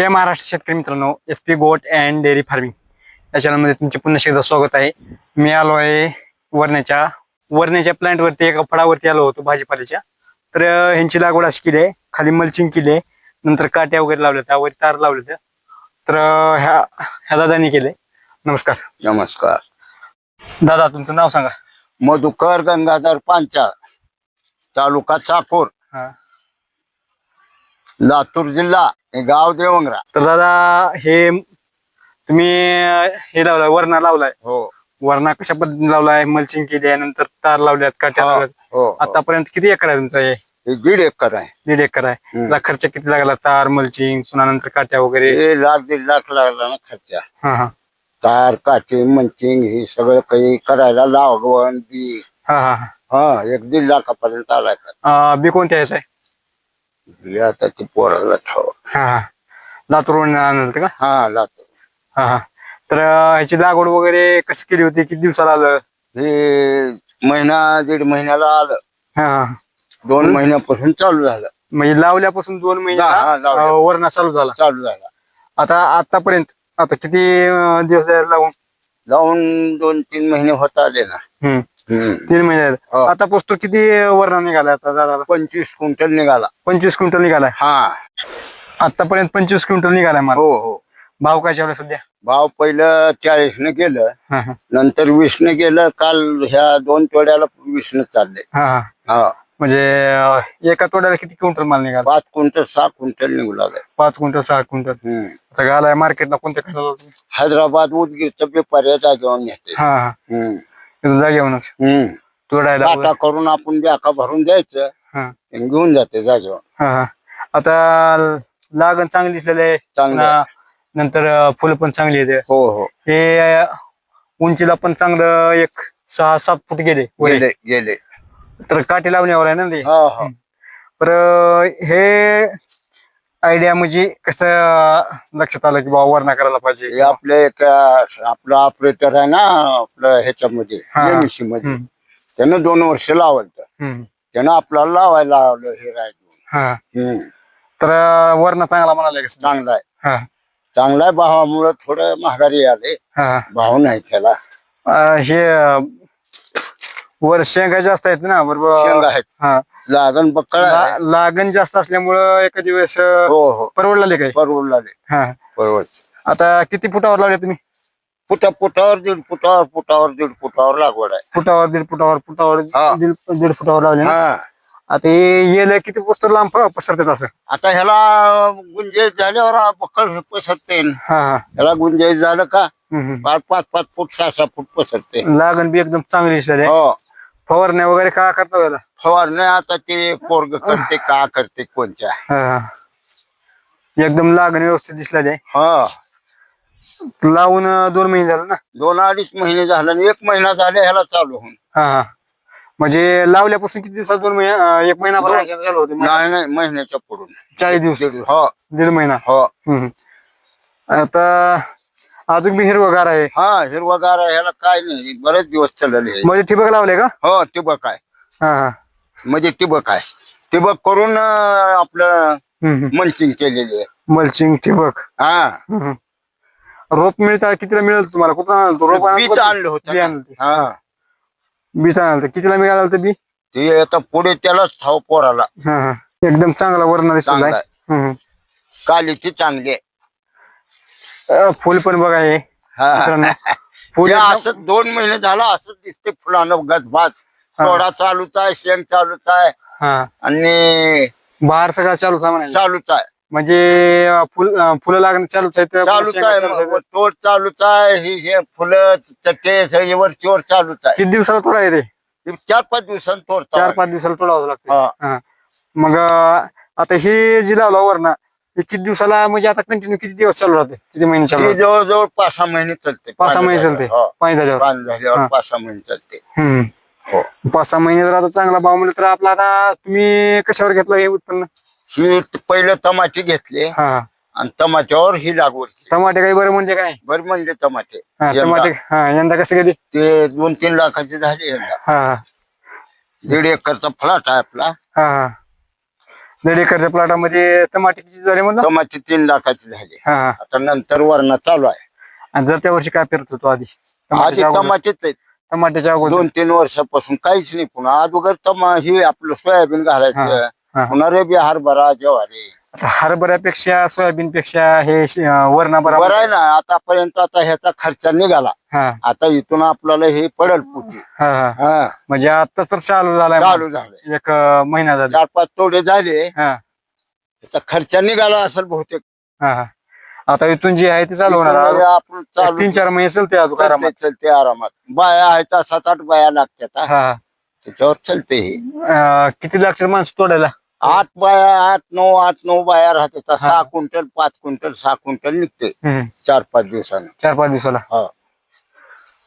जय महाराष्ट्र शेतकरी मित्रांनो S P goat and dairy farming या चॅनलमध्ये तुमचे पुन्हा एकदा स्वागत आहे. मी आलो आहे वरण्याच्या वरण्याच्या प्लांटवरती एका फळावरती आलो होतो भाजीपाल्याच्या. तर ह्यांची लागवड अशी केली आहे. खाली मल्चिंग केली आहे. नंतर काट्या वगैरे लावल्या त्यावर तार लावले तर ह्या ह्या दादांनी केले. नमस्कार. नमस्कार. दादा तुमचं नाव सांगा. मधुकर गंगाधर पांचाळ तालुका चाकूर. हा. लातूर जिल्हा हे गाव देवंगरा. तर दादा हे तुम्ही हे लावलाय वरणा लावलाय. हो. वरणा कशा पद्धतीने लावलाय? मल्चिंग केली आहे नंतर तार लावल्यात काट्या हो, लावल्यात हो, हो. आतापर्यंत किती एकर आहे तुमचं हे? हे दीड एकर आहे. दीड एकर आहे. हम्म. त्याला खर्च किती लागला? तार मल्चिंग पुन्हा नंतर काट्या वगैरे? हे लाख दीड लाख लागला ना खर्चा. हा हा. तार काठी मंचिंग हे सगळं काही करायला लागवण बी. हा हा हा. एक दीड लाखापर्यंत आलाय खर्च. अं, बी कोणत्या आहे? बी आता ते पोराला ठेव. हा हा. लातूरवरून आणलं का? हा लातूर. हा हा. तर अं, ह्याची लागवड वगैरे कशी केली होती? किती दिवसाला आलं? हे महिना दीड महिन्याला आलं. हा हा. दोन महिन्यापासून चालू झालं. म्हणजे लावल्यापासून दोन महिने हा, हा, लावल्या. अं, वरणा चालू झाला. चालू झाला. आता आतापर्यंत आता किती अं, दिवस झाले लावून? लावून दोन तीन महिने होत आले ना. हम्म. तीन महिने. हो. आता पोस्ट किती वरणा निघाला आता दादा पंचवीस क्विंटल निघाला. पंचवीस क्विंटल निघालाय? हा. आतापर्यंत पंचवीस क्विंटल निघालाय मला. हो हो. भाव काय जेवढा सध्या? भाव पहिलं चाळीस न गेलं. हा हा. नंतर वीस न गेलं. काल ह्या दोन तोड्याला वीस न चालले. हा हा. हा. म्हणजे अं, एका तोड्याला किती क्विंटल माल निघाला? पाच क्विंटल सहा क्विंटल निघू लागले. पाच क्विंटल सहा क्विंटल. हम्म. आता घालाय मार्केटला कोणत्या हैदराबाद उदगीरचं पेपर याचा घेऊन नेते. हा हा. हम्म. जागेवरूनच हम्म. तोडायला करून आपण बॅका भरून द्यायचं हा. आणि घेऊन जाते जागेवर हा हा. आता लागण चांगली दिसलेली आहे. चांगलं आहे. पुन्हा नंतर अं, फुलं पण चांगली आहेत. हो हो. हे अं, उंचीला पण चांगलं एक सहा सात फूट गेले वर. गेले गेले. तर काठी लावण्यावर आहे ना ते? हा हा. तर हे आयडिया म्हणजे कसं लक्षात आलं की बाबा वरणा करायला पाहिजे. हे आपले एक आपलं ऑपरेटर आहे ना आपलं ह्याच्यामध्ये हा. एमएससी मध्ये. हम्म, त्यानं दोन वर्ष लावलं हम्म, त्यानं आपल्याला लावायला लावलं हे हा. हम्म. तर वरणा चांगला म्हणाला कसं? चांगला आहे. हा. चांगला आहे भावामुळं थोडं महागारी आले. हा. भाव नाही त्याला. अं, हे अं, वर शेंगा जास्त आहेत ना शेंगा बरोबर आहेत. हा. लागण बक्कळ आहे. लागण जास्त असल्यामुळं एका दिवस अं, हो हो. परवडला काय परवडले हा. परवड आता किती फुटावर लावले तुम्ही? फुटा फुटावर दीड फुटावर फुटावर दीड फुटावर लागवड आहे. फुटावर दीड फुटावर फुटावर हा. दीड दीड फुटावर लावले ना? हा. आता हे येलं किती पुस्तक लांब प- पसरतात असं? आता ह्याला गुंजाईश झाल्यावर बक्कळ पसरते. हा हा. ह्याला गुंजाईश झालं का? हम्म, हम्म. पाच पाच पाच फूट सहा सहा फूट पसरते. लागण बी एकदम चांगली दिसलेली आहे हो. फवारण्या वगैरे का करता याला फवारणी आता ते पोरग करते का करते कोणत्या? हा, हा. एकदम लागण व्यवस्थित दिसलेली आहे हा. लावून अं, दोन महिने झाले ना? दोन अडीच महिने झाले आणि एक महिना झाले ह्याला चालू होऊन. हा हा. म्हणजे लावल्यापासून किती दिवसात दोन महिने अं, एक महिना दोन. चालू होते? नाही नाही महिन्याच्या पुढून. चाळीस दिवस. हो. दीड महिना. हो. हम्म. आता अजून बी हिरवगार आहे. हा हिरवागार आहे, ह्याला काय नाही बरेच दिवस चालले. हे. मध्ये ठिबक लावले का? हो टिबक आहे. हा हा. म्हणजे टिबक आहे. टिबक करून अं, आपलं. मंचिंग केलेली आहे. मल्चिंग ठिबक. हा. हम्म. रोप मिळता कितीला मिळेल तुम्हाला? कुठं आणाल तो? रोप आणाल आणलं बी होतं. आणलं ते. हा. बीज आणाल कितीला मिळालं होतं बी? ते आता पुढे त्यालाच ठाव पोराला. हा हा. एकदम चांगला वर्ण दिसत चांगला आहे. आहे कालीची चांगली आहे. अं, फुल पण बघा हे हा. मित्रांनो. फुल हे एकदम- असं दोन महिने झाला असं दिसते फुलानं गजबाज हा. थोडा चालूच आहे शेंग चालूच आहे हा आणि बाहेर सगळा चालू म्हणायचं चालूच आहे म्हणजे अं, फुल अं, फुलं लागणं चालूच आहे तर चालूच शेंगा आहे चालूच तोड चालूच आहे ही हे फुलं चटे सगळे वरचीवर चालूच आहे किती दिवसाला तोडा येते चार पाच दिवसांत तोडता चार पाच दिवसाला तोडावं लागतं हा. हा. मग अं, आता हे जी लावला वरणा हे किती दिवसाला म्हणजे आता कंटिन्यू किती दिवस चालू राहते? किती महिने चालू ती राहते? जवळजवळ पाच सहा महिने चालते. पाच सहा महिने चालते? हो. पाणी झाल्यावर पाणी झाल्यावर. पाच सहा महिने चालते. हम्म. हो. पाच सहा महिने जर आता चांगला भाव मिळाला तर आपला आता तुम्ही कशावर घेतलं हे उत्पन्न? ही त- पहिलं टमाटे घेतले. हा. आणि टमाट्यावर ही लागवड केली. टमाटे काही बरं म्हणजे काय? बरं म्हणले टमाटे हा यंदा. टमाटे हा यंदा कसे गेले ते दोन तीन लाखाचे झाले यंदा. हा हा. दीड एकरचा फ्लॅट आहे आपला. हा हा. दीड एकरच्या प्लॉटामध्ये टमाटे किती झाले म्हणलं? टमाटे तीन लाखाची झाली. हा हा. आता नंतर वरण चालू आहे. आणि जर त्या वर्षी काय पेरत होतो आधी? आधी टमाट्याच्या अगोदर- टमाटेच आहेत. टमाट्याच्या अगोदर. दोन तीन वर्षापासून काहीच नाही. पुन्हा अगोदर टमा हे आपलं सोयाबीन घालायचं. हा. पुन्हा रबी हरभरा ज्वारी. आता हरभऱ्यापेक्षा सोयाबीन पेक्षा हे श- अं, वरणा बरं आहे बरोबर ना आतापर्यंत आता ह्याचा खर्च निघाला. हा. आता इथून आपल्याला हे पडल पुटी हा हा. हा. म्हणजे आता तर चालू झालाय चालू झालंय. एक अं, महिना झाला. चार पाच तोडे झाले. हा. त्याचा खर्च निघाला असेल बहुतेक. हा हा. आता इथून जे आहे ते चालू होणार. इथून आपण चालू तीन चार महिने चलते अजून आरामात. चलते आरामात. बाया आहेत सात आठ बाया लागतात हा. हा त्याच्यावर चलते हे. अं, किती लागतात माणसं तोडायला? आठ बाया आठ नऊ आठ नऊ बाया राहतात. सहा क्विंटल पाच क्विंटल सहा क्विंटल निघते. हम्म. चार पाच दिवसानं. चार पाच दिवसाला? हा.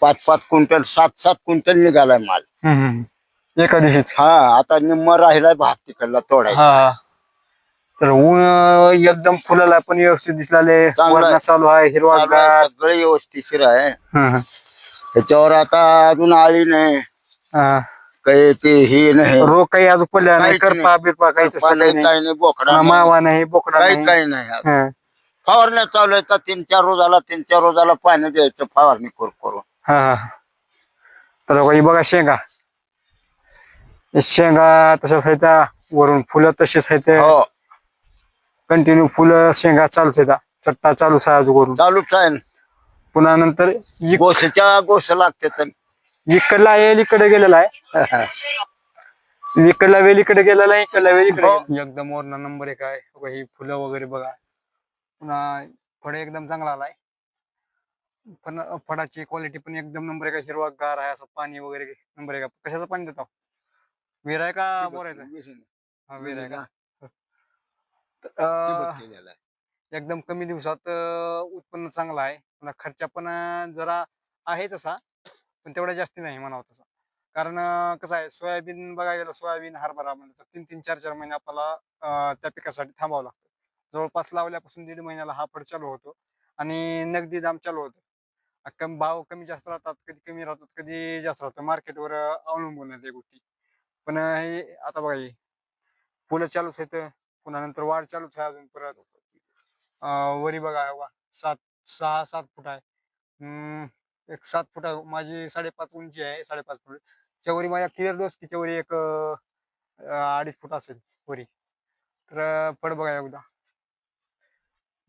पाच पाच क्विंटल सात सात क्विंटल निघालाय माल. हम्म, हम्म. एका दिवशीच? हा आता निम्म राहिलाय भाग तिकडला तोडायचा हा. हा. तर ऊन एकदम फुलाला पण व्यवस्थित दिसलाले चांगलं आहे. वरणा चालू आहे हिरवा सगळं व्यवस्थिशीर आहे. त्याच्यावर आता अजून आळी नाही. काही ते हे नाही. रोग काही अजून पडल्या नाही काहीच करपा बिरपा काही तसं पाणी काही नाही. बोकडा नाही, मावा नाही बोकडा काही नाही. काही नाही. हा, फवारण्या चालू आहे तीन चार रोजाला तीन चार रोजाला पाणी द्यायचं फवारणी करू करून हा, हा. तर बघा, ही बघा शेंगा. शेंगा तशाच आहेत वरून फुलं तशीच आहेत. हो. कंटिन्यू फुलं शेंगा चालूच आहेत चट्टा चालूच आहे अजून वरून. चालूच आहे. पुन्हा नंतर इक- गोष्ट लागते तर. इकडला येईल इकडे गेलेला आहे. इकडला वेल इकडे गेलेला आहे इकडला वेल इकडे हो. एकदम वरना नंबर एक आहे. बघा, ही फुलं वगैरे बघा. पुन्हा फळ एकदम चांगला आलाय. पण फळाची क्वालिटी पण एकदम नंबर एक आहे हिरवागार आहे. असं पाणी वगैरे नंबर एक. आहे. कशाचं पाणी देतो? विहीर आहे का बोर आहे हा, विहीर आहे का? आहे. एकदम कमी दिवसात उत्पन्न चांगलं आहे. पुन्हा खर्च पण जरा आहे तसा. पण तेवढा जास्ती नाही म्हणावं तसं. कारण कसं आहे सोयाबीन बघायला गेलं सोयाबीन हरभरा म्हणलं तर तीन तीन चार चार महिने आपल्याला त्या पिकासाठी थांबावं लागतं. जवळपास लावल्यापासून दीड महिन्याला हा फड चालू होतो आणि नगदी दाम चालू होतं. कम कमी भाव कमी जास्त राहतात कधी कमी राहतात कधी जास्त राहतं. मार्केटवर अवलंबून आहेत या गोष्टी. पण हे आता बघा हे फुलं चालूच आहेत पुन्हा नंतर वाढ चालूच आहे अजून परत. वरी बघा वा सात सहा सात फूट आहे. एक सात फुटा माझी साडेपाच उंची आहे साडेपाच फुट. त्याच्यावरी माझ्या क्लिअर डोस की वरी एक अडीच फूट असेल वरी. तर पड फळ बघा एकदा.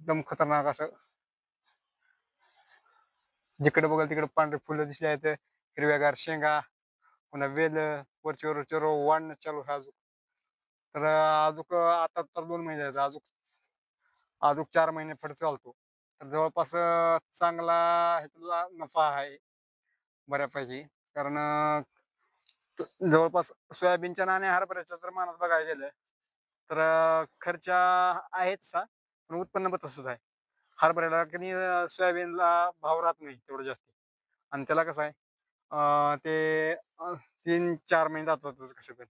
एकदम खतरनाक असं. जिकडे बघाल तिकडे पांढरे फुलं दिसले आहेत हिरव्यागार शेंगा पुन्हा वेल वरची वर वाढणं चालू आहे अजून. तर अं, अजून आता तर दोन महिने आहेत. अजून अजून चार महिने फड चालतो. तर जवळपास चांगला ह्याच्यातला नफा आहे बऱ्यापैकी. कारण जवळपास सोयाबीनच्या नाणे हरभऱ्याच्या तर मानात बघायला गेलं तर खर्च आहेच सा पण उत्पन्न पण तसंच आहे. हरभऱ्याला कधी सोयाबीनला भाव राहत नाही तेवढं जास्त. आणि त्याला कसं आहे ते तीन चार महिने जातातच कसं पण.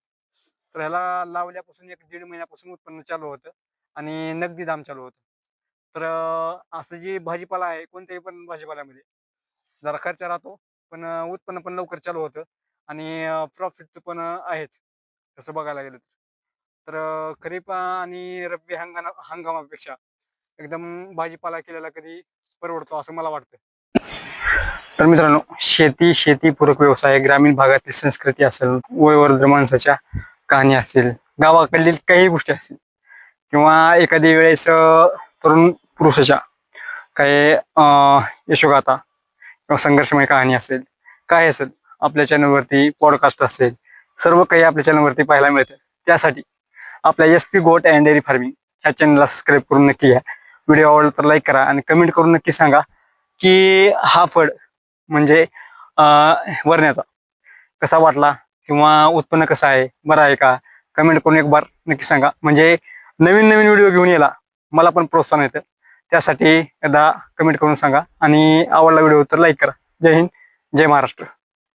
तर ह्याला लावल्यापासून एक दीड महिन्यापासून उत्पन्न चालू होतं आणि नगदी दाम चालू होतं. तर असं जी भाजीपाला आहे कोणत्याही पण भाजीपाल्यामध्ये. जरा खर्च राहतो पण उत्पन्न पण लवकर चालू होतं आणि प्रॉफिट पण आहेच तसं बघायला गेलं तर. खरीप आणि रब्बी हंगामा हंगामापेक्षा एकदम भाजीपाला केलेला कधी परवडतो असं मला वाटतं. तर मित्रांनो शेती शेतीपूरक व्यवसाय ग्रामीण भागातील संस्कृती असेल वयोवृद्ध माणसाच्या कहाणी असतील गावाकडील काही गोष्टी असतील किंवा एखादी वेळेस तरुण पुरुषाच्या. काही यशोगाथा किंवा संघर्षमय कहाणी असेल काय असेल आपल्या चॅनलवरती पॉडकास्ट असेल सर्व काही आपल्या चॅनलवरती पाहायला मिळतं. त्यासाठी आपल्या S P goat and dairy farming ह्या चॅनलला सबस्क्राईब करून नक्की घ्या. व्हिडिओ आवडला तर लाईक करा आणि कमेंट करून नक्की सांगा की हा फळ म्हणजे वरण्याचा कसा वाटला किंवा उत्पन्न कसं आहे बरं आहे का? कमेंट करून एक बार नक्की सांगा. म्हणजे नवीन नवीन व्हिडिओ घेऊन यायला मला पण प्रोत्साहन येतं त्यासाठी एकदा कमेंट करून सांगा. आणि आवडला व्हिडिओ तर लाईक करा. जय हिंद जय महाराष्ट्र.